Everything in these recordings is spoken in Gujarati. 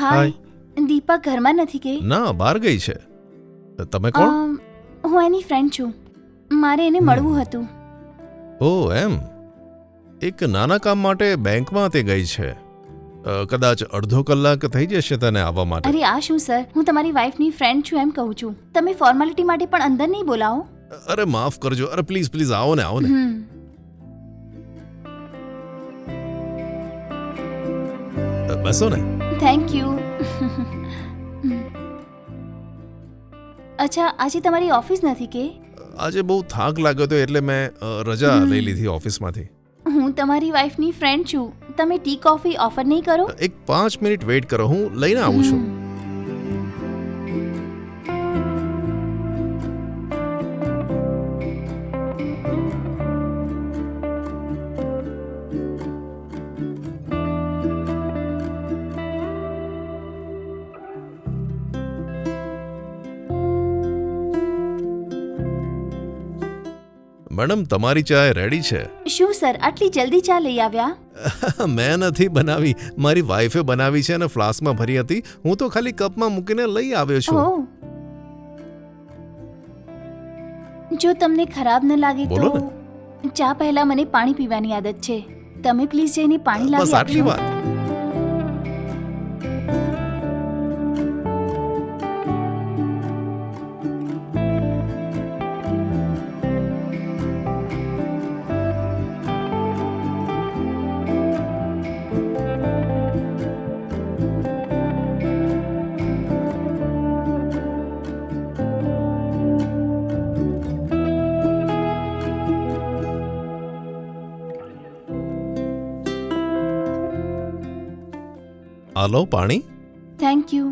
હાય દીપા ઘરમાં નથી કે? ના બહાર ગઈ છે. તમે કોણ? હું એની ફ્રેન્ડ છું. મારે એને મળવું હતું. ઓ એમ? એક નાના કામ માટે બેંકમાં તે ગઈ છે. અ, કદાચ અડધો કલાક થઈ જશે તને આવવા માટે. અરે આ શું સર હું તમારી વાઈફની ફ્રેન્ડ છું એમ કહું છું. તમે ફોર્માલિટી માટે પણ અંદર નહીં બોલાવો. અરે માફ કરજો. અરે પ્લીઝ પ્લીઝ આવો ને આવો ને. હમ. બેસો ને. થેન્ક યુ અચ્છા આજે તમારી ઓફિસ નથી કે? આજે બહુ થાક લાગ્યો હતો એટલે મેં અ, રજા લઈ લીધી ઓફિસમાંથી. હું તમારી વાઈફની ફ્રેન્ડ છું. તમે ટી કોફી ઓફર નહીં કરો? એક પાંચ મિનિટ વેઇટ કરો. હું લઈને આવું છું. મેડમ તમારી ચાય રેડી છે. શું સર? આટલી જલ્દી ચા લઈ આવ્યા? મેં નથી બનાવી. મારી વાઈફે બનાવી છે અને ફ્લાસ્કમાં ભરી હતી. હું તો ખાલી કપમાં મૂકીને લઈ આવ્યો છું. જો તમને ખરાબ ન લાગે તો ચા પહેલા મને પાણી પીવાની આદત છે. તમે પ્લીઝ જઈને પાણી બસ લાવી આટલી વાત. આ લો પાણી. થેન્ક યુ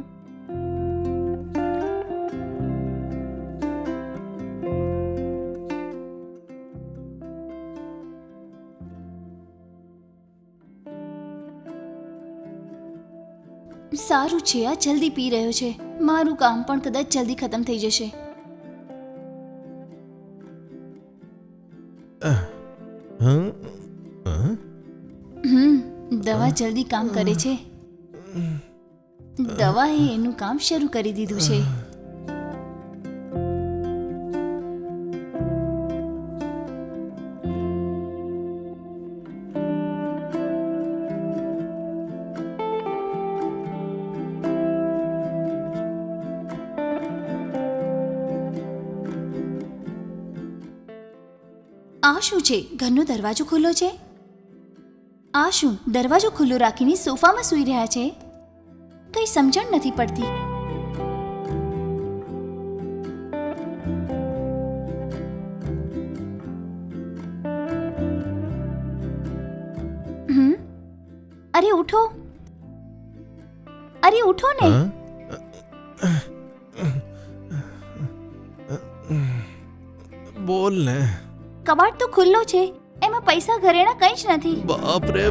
સારું છે આ જલ્દી પી રહ્યો છે. મારું કામ પણ કદાચ જલ્દી ખતમ થઈ જશે? હમ દવા જલ્દી કામ કરે છે. દવાએ એનું કામ શરૂ કરી દીધું છે. આ શું છે? ઘરનો દરવાજો ખુલ્લો છે? આ શું દરવાજો ખુલ્લો રાખીને સોફામાં સૂઈ રહ્યા છે? કઈ સમજણ નથી પડતી. હમ? અરે ઉઠો. અરે ઉઠો ને. બોલ ને. કબાટ તો ખુલ્લો છે. પૈસા ઘરેણા કંઈ જ નથી. બાપ રે